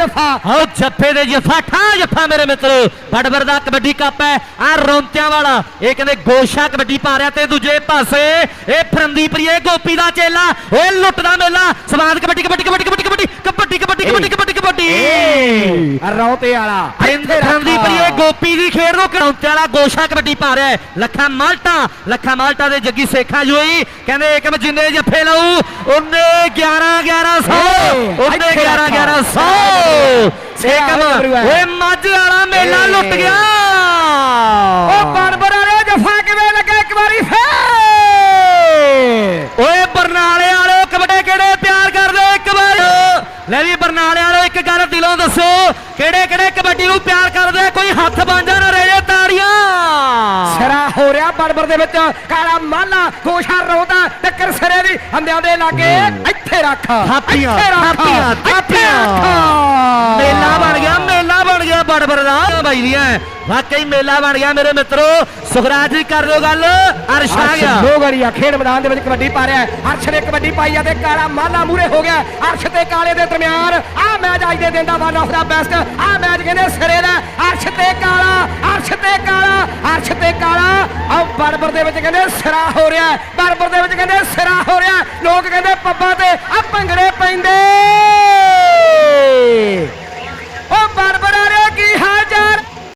ਜੱਫਾ। ਆਓ ਜੱਫੇ ਦੇ ਜੱਫਾ ਠਾ ਜੱਫਾ ਮੇਰੇ ਮਿੱਤਰ। ਬੜਬਰ ਦਾ ਕਬੱਡੀ ਕੱਪ ਹੈ ਆ ਰੌਂਤਿਆਂ ਵਾਲਾ। ਇਹ ਕਹਿੰਦੇ ਗੋਸ਼ਾ ਕਬੱਡੀ ਪਾ ਰਿਹਾ ਤੇ ਦੂਜੇ ਪਾਸੇ ਇਹ ਫਰੰਦੀਪਰੀਏ ਗੋਪੀ ਦਾ ਚੇਲਾ ਓਏ ਲੁੱਟਦਾ ਮੇਲਾ। ਸਵਾਦ ਕਬੱਡੀ ਕਬੱਡੀ ਕਬੱਡੀ ਕਬੱਡੀ ਕਬੱਡੀ। ਕਬੱਡੀ ਰੌਤੇ ਵਾਲਾ। ਇੱਥੇ ਰੱਖ। ਫਰੰਦੀਪਰੀਏ ਗੋਪੀ ਦੀ ਖੇਡ ਨੂੰ ਰੌਂਤਿਆਂ ਵਾਲਾ ਗੋਸ਼ਾ ਕਬੱਡੀ ਪਾ ਰਿਹਾ। ਲੱਖਾਂ ਮਾਲਟਾ ਲੱਖਾਂ ਮਾਲਟਾ ਦੇ ਜੱਗੀ ਸੇਖਾ ਜੋਈ ਕਹਿੰਦੇ ਏਕਮ ਜਿੰਨੇ ਜੱਫੇ ਲਾਊ ਉਹਨੇ 11 1100 ਉਹਨੇ 11 1100 ਏਕਮ ਓਏ ਮੱਝ ਵਾਲਾ ਮੇਲਾ ਲੁੱਟ ਗਿਆ ਉਹ ਬਰਬਰ ਵਾਲੇ ਜੱਫਾ ਕਿਵੇਂ ਲੱਗਾ ਇੱਕ ਵਾਰੀ ਫੇਰ ਓਏ ਬਰਨਾਲੇ ਵਾਲਿਓ ਕਬੱਡੇ ਕਿਹੜੇ ਪਿਆਰ ਕਰਦੇ ਇੱਕ ਵਾਰ ਲੈ ਵੀ ਬਰਨਾਲੇ ਵਾਲਿਓ ਇੱਕ ਗੱਲ ਦਿਲੋਂ ਦੱਸੋ ਕਿਹੜੇ ਕਿਹੜੇ ਕਬੱਡੀ ਨੂੰ ਪਿਆਰ ਕਰਦੇ ਕੋਈ ਹੱਥ ਬਾਂਝਾ ਨਾ ਰਹਿ ਜੇ ਤਾੜੀਆਂ। ਸਿਰਾ ਹੋ ਰਿਹਾ ਬਰਬਰ ਦੇ ਵਿੱਚ ਕਾਲਾ ਮਾਲਾ ਗੋਸ਼ਾ ਰੌਦਾ ਟੱਕਰ ਸਿਰੇ ਦੀ ਹੰਦਿਆਂ ਦੇ ਲਾਗੇ ਇੱਥੇ ਰੱਖ ਥਾਪੀਆਂ, ਥਾਪੀਆਂ, ਥਾਪੀਆਂ। ਬੜਬੜ ਦੀਆਂ ਵਾਕਈ ਮੇਲਾ ਬਣ ਗਿਆ ਮੇਰੇ ਮਿੱਤਰੋ। ਸੁਖਰਾਜ ਜੀ ਕਰ ਦਿਓ ਗੱਲ। ਅਰਸ਼ ਆ ਗਿਆ। ਲੋਗੜੀਆ ਖੇਡ ਮੈਦਾਨ ਦੇ ਵਿੱਚ ਕਬੱਡੀ ਪਾ ਰਿਹਾ ਅਰਸ਼ ਨੇ ਕਬੱਡੀ ਪਾਈ ਆ ਤੇ ਕਾਲਾ ਮਾਲਾ ਮੂਰੇ ਹੋ ਗਿਆ। ਅਰਸ਼ ਤੇ ਕਾਲੇ ਦੇ ਦਰਮਿਆਨ। ਆ ਮੈਚ ਅੱਜ ਦੇ ਦਿਨ ਦਾ ਵਨ ਆਫ ਦਾ ਬੈਸਟ ਆ ਮੈਚ ਕਹਿੰਦੇ ਸਿਰੇ ਦਾ। ਅਰਸ਼ ਤੇ ਕਾਲਾ, ਅਰਸ਼ ਤੇ ਕਾਲਾ, ਅਰਸ਼ ਤੇ ਕਾਲਾ। ਆ ਬਰਬਰ ਦੇ ਵਿੱਚ ਕਹਿੰਦੇ ਸਿਰਾ ਹੋ ਰਿਹਾ ਬਰਬਰ ਦੇ ਵਿੱਚ ਕਹਿੰਦੇ ਸਿਰਾ ਹੋ ਰਿਹਾ ਲੋਕ ਕਹਿੰਦੇ ਪੱਬਾਂ ਤੇ